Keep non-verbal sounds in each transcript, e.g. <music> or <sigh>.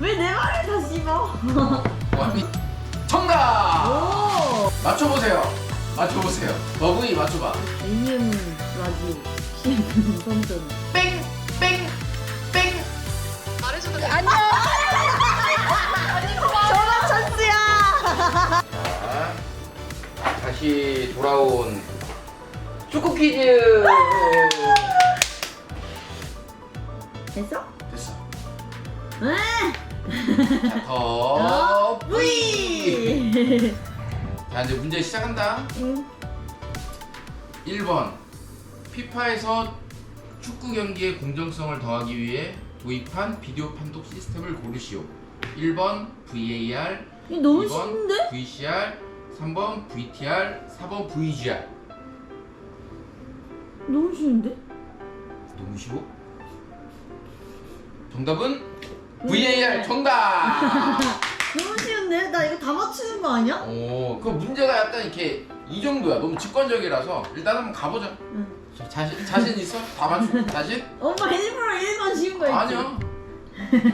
왜 내 말을 다 씹어? 아니, 정답! 오! 맞춰보세요. 맞춰보세요. 버그이 맞춰봐. AM 라디오 CM 선전. 뺑! 뺑! 뺑! 말해줘도 돼. 안녕! 전화 찬스야! 자, 다시 돌아온 축구 퀴즈! 됐어? 됐어. 응! 자, 더 V! 자, 이제 문제 시작한다. 응. 1번. 피파에서 축구 경기의 공정성을 더하기 위해 도입한 비디오 판독 시스템을 고르시오. 1번 VAR, 이거 너무 2번 쉬운데? VCR, 3번 VTR, 4번 VGR. 너무 쉬운데? 너무 쉬워? 정답은 VAR 정답! 너무 쉬운데? 나 이거 다 맞추는 거 아니야? 오, 그 문제가 약간 이렇게 이 정도야. 너무 직관적이라서 일단 한번 가보자. 응. 자, 자신 자신 있어? 다 맞추? <laughs> 자신? 엄마 일부러 1번 쉬운 거 있지? 아니요.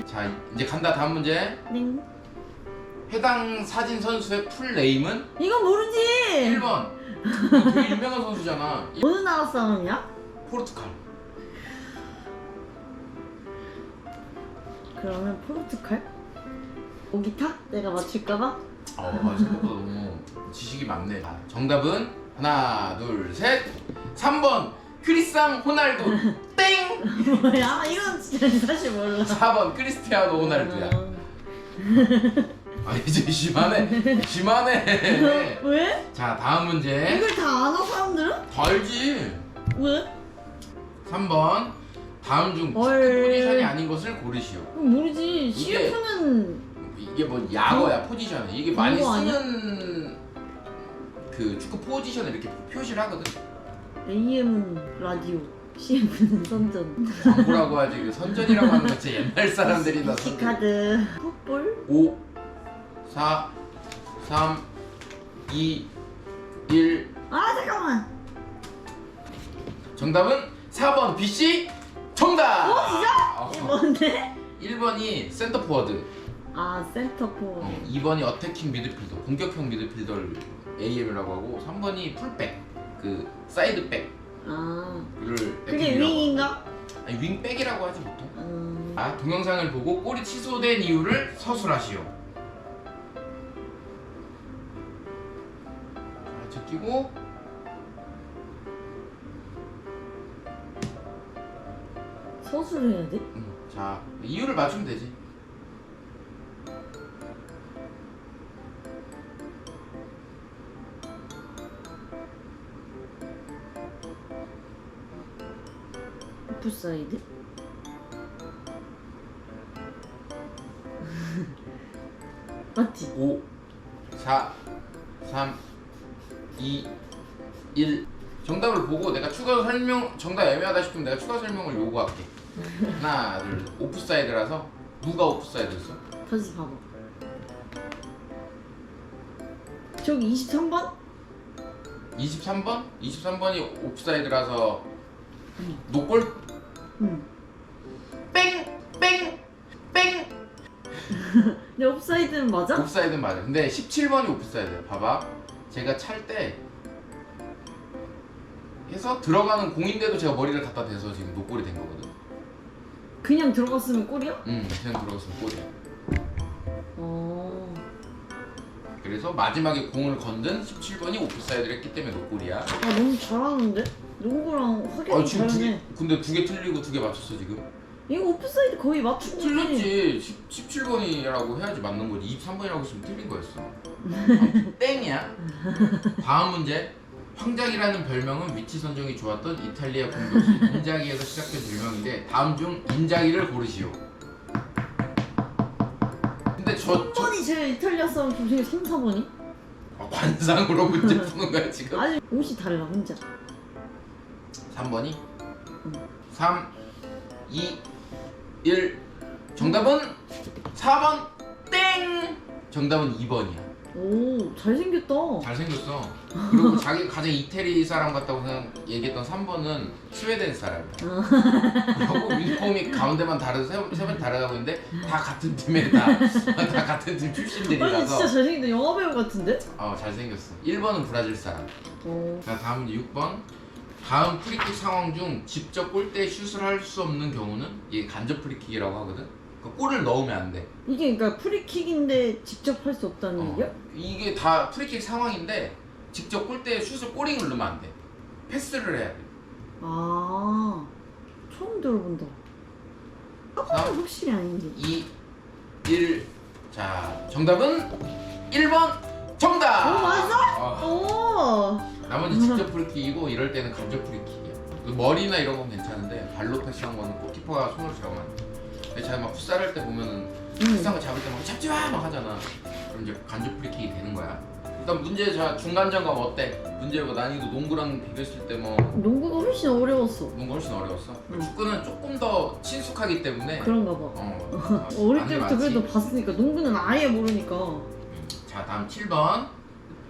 자, 이제 간다. 다음 문제. 땡. 해당 사진 선수의 풀 네임은 이건 모르지! 1번. 이거 되게 유명한 선수잖아. 어느 나라 사람이야? 포르투갈. 그러면 포르투갈? 오기타? 내가 맞출까봐? 어, 생각보다 너무 지식이 많네. 자, 정답은 하나, 둘, 셋. 3번 크리스상 호날두. <laughs> 땡. 뭐야? 이건 진짜 사실 몰라 4번 크리스티아노 호날두야. <laughs> 아 이제 심하네. 심하네. <laughs> 왜? 자 다음 문제. 이걸 다 아는 사람들은? 다 알지. 왜? 3번 다음 중 헐. 포지션이 아닌 것을 고르시오. 모르지 CF는 이게 뭐 야거야 포지션이 이게 많이 그런 거 아니야? 쓰는 그 축구 포지션을 이렇게 표시를 하거든. AM은 라디오 CF는 <laughs> 선전 광고라고 하지 그 선전이라고 하는 거 진짜 옛날 사람들이나 선전. 키카드 풋볼 5 4 3 2 1 아 잠깐만 정답은 4번 BC 정답! 어, 진짜? 어. 이게 뭔데? 1번이 센터 포워드, 아 센터포 어, 2번이 어태킹 미드필더, 공격형 미드필더를 AM이라고 하고 3번이 풀백, 그 사이드백을 아 그게 윙인가? 아니 윙백이라고 하지 보통. 음, 아, 동영상을 보고 골이 취소된 이유를 서술하시오. 자, 제끼고 서술해야 돼? 음, 자 이유를 맞추면 되지. 오프사이드? <laughs> 맞지? 5 4 3 2 1 정답을 보고 내가 추가 설명 정답 애매하다 싶으면 내가 추가 설명을 요구할게 하나 둘 오프사이드라서 누가 오프사이드였어? 다시 봐봐 저기 23번? 23번? 23번이 오프사이드라서 노골? 응 뺑! 뺑! 뺑! <laughs> 근데 옵사이드는 맞아? 오프사이드는 맞아 근데 17번이 오프사이드야 봐봐 제가 찰 때 해서 들어가는 공인데도 제가 머리를 갖다 대서 지금 노골이 된 거거든 그냥 들어갔으면 골이야? 응 그냥 들어갔으면 골이야 어... 그래서 마지막에 공을 건든 17번이 오프사이드를 했기 때문에 노골이야. 아 너무 잘하는데? 농구랑 확연히 아 지금 두 개, 잘하네 근데 두 개 틀리고 두 개 맞췄어 지금. 이거 오프사이드 거의 맞춘 거지? 틀렸지. 10, 17번이라고 해야지 맞는 거지. 23번이라고 했으면 틀린 거였어. <laughs> 아, 땡이야. <laughs> 다음 문제. 황작이라는 별명은 위치 선정이 좋았던 이탈리아 공격수 <laughs> 인자기에서 시작된 별명인데 다음 중 인자기를 고르시오. 근데 저, 저 3번이 제일 이탈리아 사람 중에 3, 4번이? 아, 관상으로 문제 푸는 거야 지금. 아니 옷이 달라 혼자 3번이 응. 3 2 1 정답은 4번 땡 정답은 2번이야 오 잘생겼다. 잘생겼어. 그리고 자기 가장 이태리 사람 같다고 생각 얘기했던 3번은 스웨덴 사람이야. 그리고 유니폼이 가운데만 다르 세번 다르다고 했는데 다 같은 팀에 다, 다 같은 팀 아니 진짜 출신들이라서 잘생겼다. 영화 배우 같은데? 어 잘생겼어. 1번은 브라질 사람. 오. 자 다음 이제 6번. 다음 프리킥 상황 중 직접 골대에 슛을 할 수 없는 경우는 이게 간접 프리킥이라고 하거든. 그 골을 넣으면 안 돼. 이게 그러니까 프리킥인데 직접 할 수 없다는 어, 얘기야? 이게 다 프리킥 상황인데 직접 골대에 슛을 꼬링을 넣으면 안 돼. 패스를 해야 돼. 아 처음 들어본다. 아빠는 삼. 확실히 아닌데. 2, 1. 자, 정답은 1번 정답! 오, 맞아? 어, 오. 나머지 직접 프리킥이고 이럴 때는 간접 프리킥이야. 그 머리나 이런 건 괜찮은데 발로 패스한 거는 골키퍼가 손을 잡으면 안 돼. 제가 막 풋살 할 때 보면은 음. 거 잡을 때 막 잡지 마! 막 하잖아. 그럼 이제 간접 프리킥이 되는 거야. 일단 문제 자 중간 점검 어때? 문제 뭐 난이도 농구랑 비교했을 때 뭐 농구가 훨씬 어려웠어. 농구 훨씬 어려웠어. 응. 축구는 조금 더 친숙하기 때문에 그런가 봐. 어, <laughs> 어릴 때부터. 그래도 봤으니까 농구는 아예 모르니까. 자 다음 7번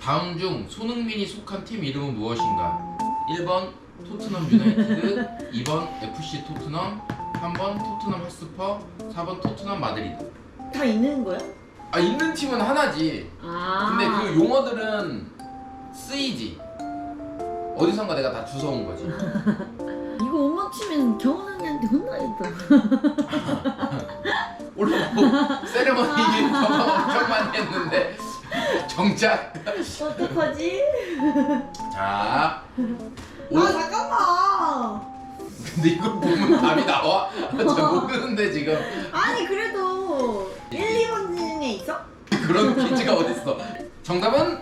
다음 중 손흥민이 속한 팀 이름은 무엇인가 1번 토트넘 유나이티드 2번 FC 토트넘 3번 토트넘 핫스퍼 4번 토트넘 마드리드 다 있는 거야? 아 있는 팀은 하나지 아. 근데 그 용어들은 쓰이지 어디선가 내가 다 주워온 거지 <laughs> 이거 못 맞히면 경원 언니한테 혼나겠다. <laughs> 올라오고 세레머니 저거 엄청 많이 했는데 <laughs> 정작 어떡하지? 자 오, 아 잠깐만. 근데 이거 보면 답이 나와? 저 모르는데 지금 아니 그래도 1, 2번 중에 있어? 그런 퀴즈가 어딨어 정답은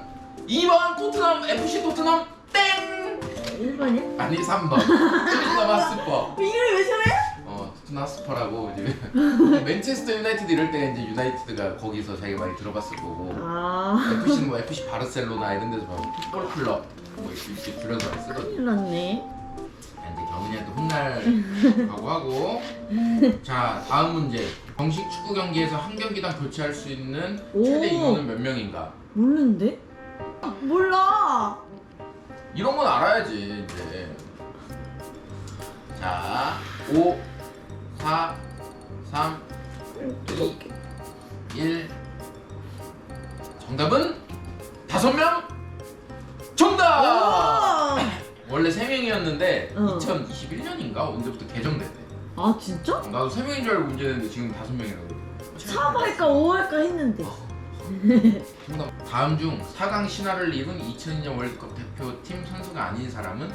2번 토트넘 FC 토트넘 땡 1번이야? 아니 3번 토트넘 핫스퍼 이름이 왜 저래? 어 토트넘 핫스퍼라고 이제 <laughs> 맨체스터 유나이티드 이럴 때 이제 유나이티드가 거기서 자기가 많이 들어봤을 거고 아 FC는 뭐 FC 바르셀로나 이런 데서 막 풋볼 클럽 뭐 이렇게, 이렇게 줄여서 많이 쓰거든 큰일 났네. 이제 경은이한테 혼날 각오하고 <laughs> 자 다음 문제 정식 축구 경기에서 한 경기당 교체할 수 있는 최대 오. 인원은 몇 명인가 모르는데? 몰라. 이런 건 알아야지 이제 자 5, 4, 3, 2, 1 정답은 다섯 명 정답! 오! 원래 세 명이었는데 어. 2021년인가 언제부터 개정됐대 아 진짜? 나도 세 명인 줄 알고 문제 냈는데 지금 다섯 명이라고 3 할까 5 할까 했는데. 정답. 다음 중 4강 신화를 이룬 2002년 월드컵 대표팀 선수가 아닌 사람은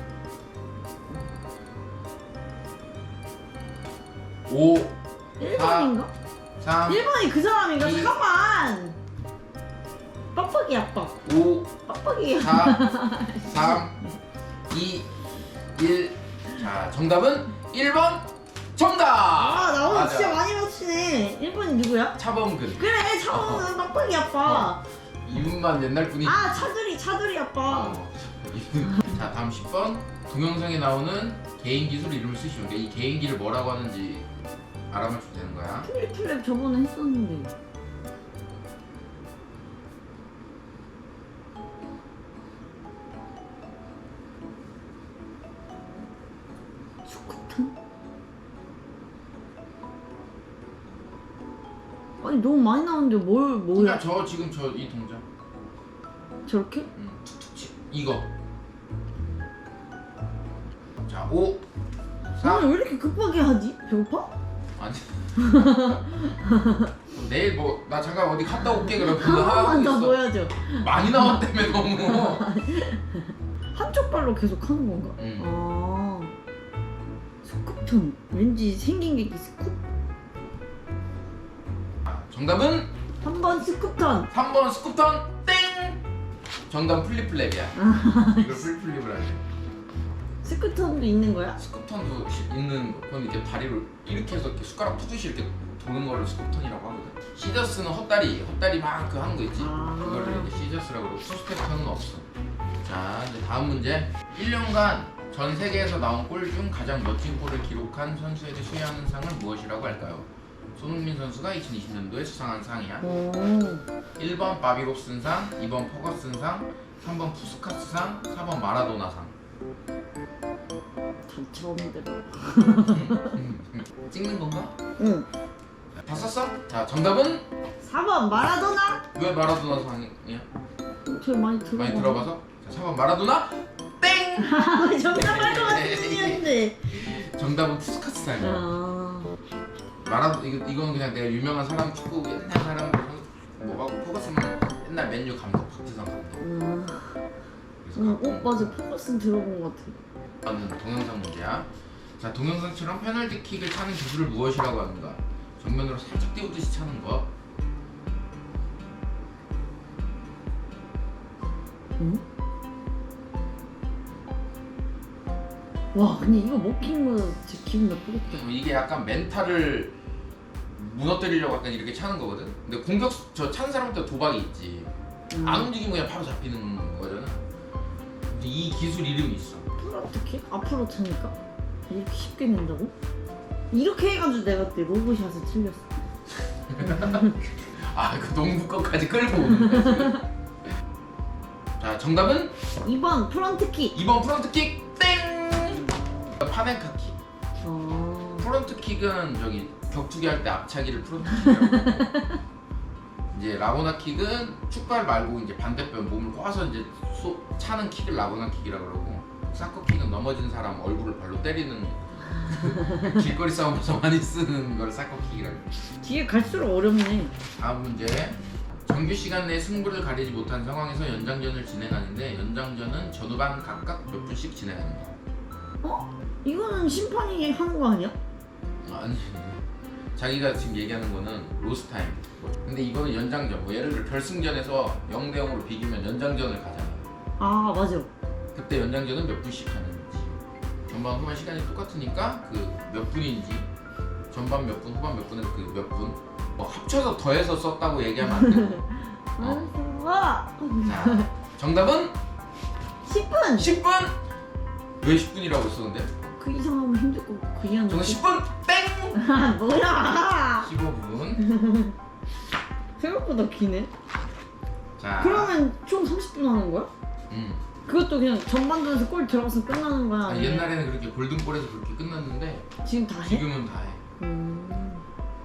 5, 1번인가? 3, 1번이 그 사람인가? 이. 잠깐만. 빡빡이 아빠. 5, 빡빡이. 4, 3, 2, 1. 자, 정답은 1번 정답. 아, 나 오늘 맞아. 진짜 많이 맞추네. 1번이 누구야? 차범근. 그래, 차원은 빡빡이 아빠. 이분만 옛날 분이. 아, 차두리, 차두리 아빠. 어. <laughs> 자, 다음 10번. 동영상에 나오는 개인 기술 이름을 쓰시면 돼. 이 개인기를 뭐라고 하는지 알아맞히면 되는 거야. 플랩 저번에 했었는데. 아니 너무 많이 나오는데 뭘 그러니까 뭐야? 저 지금 저 이 동작. 저렇게? 음, 툭툭 치. 이거. 자, 5, 4, 오늘 왜 이렇게 급하게 하지? 배고파? 아니. <laughs> 내일 뭐 나 잠깐 어디 갔다 올게 그러면 <laughs> 하고 하나만 더 있어. 보여줘. 많이 나왔다며 너무. <laughs> 한쪽 발로 계속 하는 건가? 응. 아 스쿠턴 왠지 생긴 게 스쿠 아, 정답은 한 번 스쿠턴 3번 스쿠턴 땡. 정답 플립플랩이야. 아. <laughs> 이걸 플립플립을 하네. 스쿠턴도 있는 거야? 스쿠턴도 시- 있는 거. 그건 이렇게 다리를 이렇게 해서 이렇게 숟가락 푸듯이 이렇게 도는 거를 스쿠턴이라고 하거든. 시저스는 헛다리, 헛다리 막그 하는 거 있지. 아. 그거를 이제 시저스라고 그러고 투스텝터는 없어. 자, 이제 다음 문제. 1년간 전 세계에서 나온 골 중 가장 멋진 골을 기록한 선수에게 수여하는 상은 무엇이라고 할까요? 손흥민 선수가 2020년도에 수상한 상이야. 오. 1번 바비 롭슨상, 2번 퍼거슨상, 3번 푸스카스상, 4번 마라도나상. 다 처음 들어. 찍는 건가? 응. 다 썼어? 자, 정답은 4번 마라도나. 왜 마라도나상이야? 저 많이 들어. 많이 들어봐서? 자, 4번 마라도나? 땡! <laughs> 정답 할것 같은데. <laughs> 정답은 푸스카스상이야. 아. 마라 이거 이거는 그냥 내가 유명한 사람 축구 옛날 사람 뭐 하고 퍼거슨은 옛날 맨유 감독 박지성 감독. 음. 그래서 응, 갖고 어 맞아 포커스는 들어본 것 같아. 는 동영상 문제야. 자 동영상처럼 페널티킥을 차는 기술을 무엇이라고 하는가? 정면으로 살짝 띄우듯이 차는 거. 응? 와 근데 이거 먹힌 거 진짜 기분 나쁘겠다. 어, 이게 약간 멘탈을 무너뜨리려고 약간 이렇게 차는 거거든. 근데 공격 저 차는 사람한테 도박이 있지. 음. 안 움직이면 그냥 바로 잡히는 거잖아. 근데 이 기술 이름이 있어. 어떻게 앞으로 차니까 이렇게 쉽게 낸다고? 이렇게 해가지고 내가 그때 로브샷을 틀렸어. <laughs> 아 그 농구 거까지 끌고 오는 거야 지금. 자 정답은 2번 프런트킥. 2번 프론트킥 땡! 파넨카킥 어. 프론트 킥은 저기 격투기 할 때 앞차기를 프론트 킥이라고 하고 이제 라고나 킥은 축발 말고 이제 반대편 몸을 꼬아서 이제 쏘, 차는 킥을 라고나 킥이라고 그러고 사커 킥은 넘어진 사람 얼굴을 발로 때리는 <laughs> 길거리 싸움에서 많이 쓰는 걸 사커 킥이라고 해요. 뒤에 갈수록 어렵네. 다음 문제. 정규 시간 내에 승부를 가리지 못한 상황에서 연장전을 진행하는데 연장전은 전후반 각각 몇 분씩 거. 어? 이거는 심판이 하는 거 아니야? 아니. 자기가 지금 얘기하는 거는 로스 타임. 근데 이거는 연장전. 뭐 예를 들어 결승전에서 0대 0으로 비기면 연장전을 가잖아. 아 맞아. 그때 연장전은 몇 분씩 하는지. 전반 후반 시간이 똑같으니까 그 몇 분인지 전반 몇 분, 후반 몇 분은 그 몇 분. 뭐 합쳐서 더해서 썼다고 얘기하면 안 되고. 어. 와. 자, 정답은 10분. 10분! 왜 10분이라고 썼는데? 그 이상 하면 힘들 거그 이상. 저는 10분 땡! 아 뭐야? 15분. <laughs> 생각보다 기네. 자, 그러면 총 30분 하는 거야? 음. 그것도 그냥 전반전에서 골 들어가서 끝나는 거야? 아, 아니면 옛날에는 그렇게 골든볼에서 그렇게 끝났는데 지금 다 해? 지금은 다 해. 음.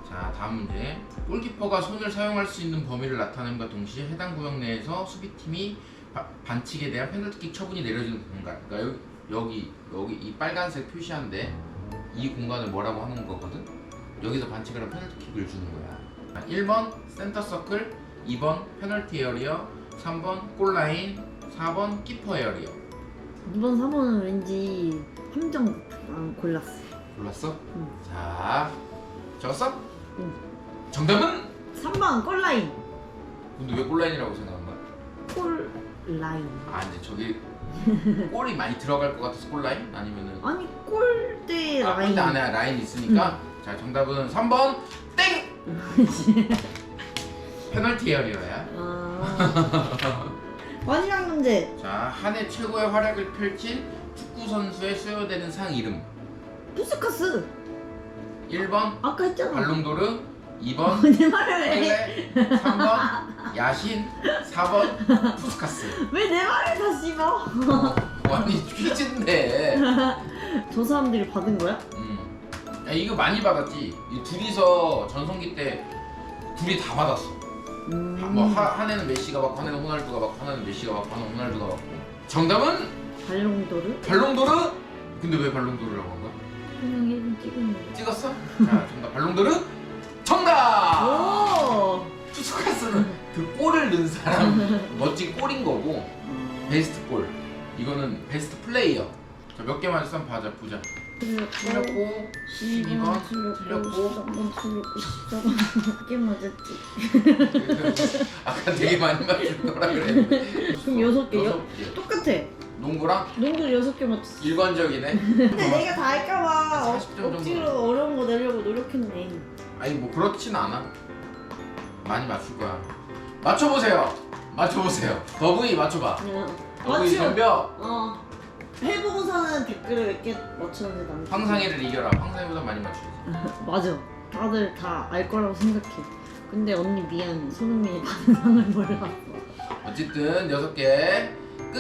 자, 다음 문제. 골키퍼가 손을 사용할 수 있는 범위를 나타냄과 동시에 해당 구역 내에서 수비팀이 바- 반칙에 대한 페널티킥 처분이 내려지는 공간. 그러니까 여기, 여기 여기 이 빨간색 표시한데 이 공간을 뭐라고 하는 거거든? 여기서 하면 페널티킥을 주는 거야. 자, 1번 센터 서클, 2번 페널티 에어리어, 3번 골라인, 4번 키퍼 에어리어. 2번 3번은 왠지 함정 안 골랐어. 골랐어? 응. 자, 적었어? 응. 정답은? 3번 골라인. 근데 왜 골라인이라고 생각한 거야? 골 라인. 아 이제 저기 <laughs> 골이 많이 들어갈 것 같아서 골 라인? 아니면은 아니 골대 아 라인. 근데 안에 라인 있으니까 자 정답은 3번 땡! <laughs> 페널티 에어리어야 아. <laughs> 마지막 문제. 자 한 해 최고의 활약을 펼친 축구 선수에 수여되는 상 이름 푸스카스. 1번 아까 했잖아. 발롱도르 2번 내 <laughs> 말을 해. 펠레 3번 야신 4번 푸스카스 왜 내 말을 다 씹어? 어, 아니 퀴즈인데 <laughs> 저 사람들이 받은 거야? 음. 야 이거 많이 받았지 이 둘이서 전성기 때 둘이 다 받았어 음. 뭐 하, 한 해는 메시가 받고 한 해는 호날두가 받고 한 해는 메시가 받고 한 해는 호날두가 받고 정답은 발롱도르? 발롱도르? 근데 왜 발롱도르라고 한 거야? 그냥 1분 찍은 거. 찍었어? 자 정답 발롱도르 정답! 오. 투스카스는 그 골을 넣은 사람 <laughs> 멋진 골인 거고 베스트 골 이거는 베스트 플레이어 자 몇개 맞았어? 한번 봐자 보자 틀렸고 틀렸고 12번 12번 틀렸고 틀렸고 13번 틀렸고 14번 몇개 맞았지 아까 되게 많이 맞춘 거라 그랬는데 그럼 여섯 개요? 여섯 개. 똑같아 농구랑 농구 여섯 개 맞췄어 일관적이네 근데 내가 다 할까봐 40점 정도. 억지로 어려운 거 내려고 노력했네 아니 뭐 그렇진 않아. 많이 맞출 거야. 맞춰보세요. 맞춰보세요. 더브이 맞춰봐. 더브이 맞추 덤벼 어. 해보고서는 댓글을 몇 개 맞췄는데 난 황상혜를 이겨라. 황상혜보다 많이 맞추지 <laughs> 맞아. 다들 다 알 거라고 생각해. 근데 언니 미안. 손흥민이 받은 상을 <laughs> 몰랐어. 어쨌든 여섯 개. 끝.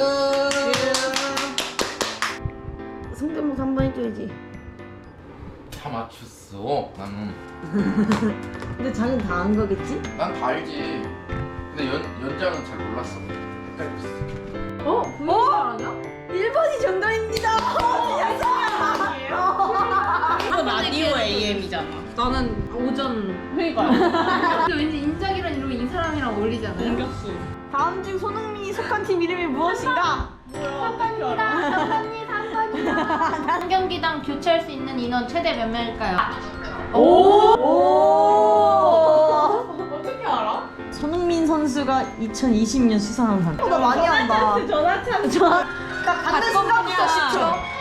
성대모사 한 번 해줘야지. 다 맞췄어. 나는 <laughs> 근데 자기는 다안 거겠지? 난 다 알지. 근데 연 연장은 잘 몰랐어. 헷갈렸어. 어? 보이는 아니야? 1번이 정답입니다. 이건 라디오 AM이잖아. 나는 오전 <laughs> 회의가. 근데 왠지 인작이랑 이러고 이 사람이랑 어울리잖아요. 공격수. 다음 중 손흥민이 속한 팀 이름이 무엇인가? 한 경기당 교체할 수 있는 인원 최대 몇 명일까요? 어떻게 알아? 손흥민 선수가 2020년 수상한 상. 어, 나 많이 한다. 전화 참. 저 받는 순간부터 10초.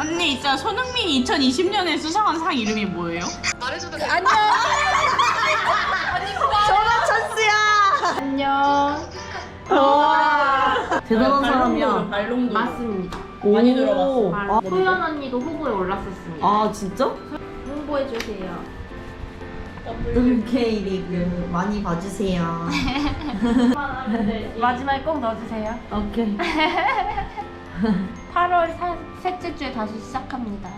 언니 있잖아 손흥민이 2020년에 수상한 상 이름이 뭐예요? 전화 찬스야. 안녕. 대단한 사람이야. 발롱도 맞습니다. 많이 오. 들어봤어. 아, 소연 언니도 후보에 올랐었습니다. 아 진짜? 홍보해 주세요. K 리그 많이 봐주세요. <laughs> 마지막에 꼭 넣어주세요. 오케이. <laughs> 8월 사, 셋째 주에 다시 시작합니다.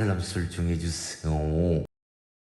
알람 설정해 주세요.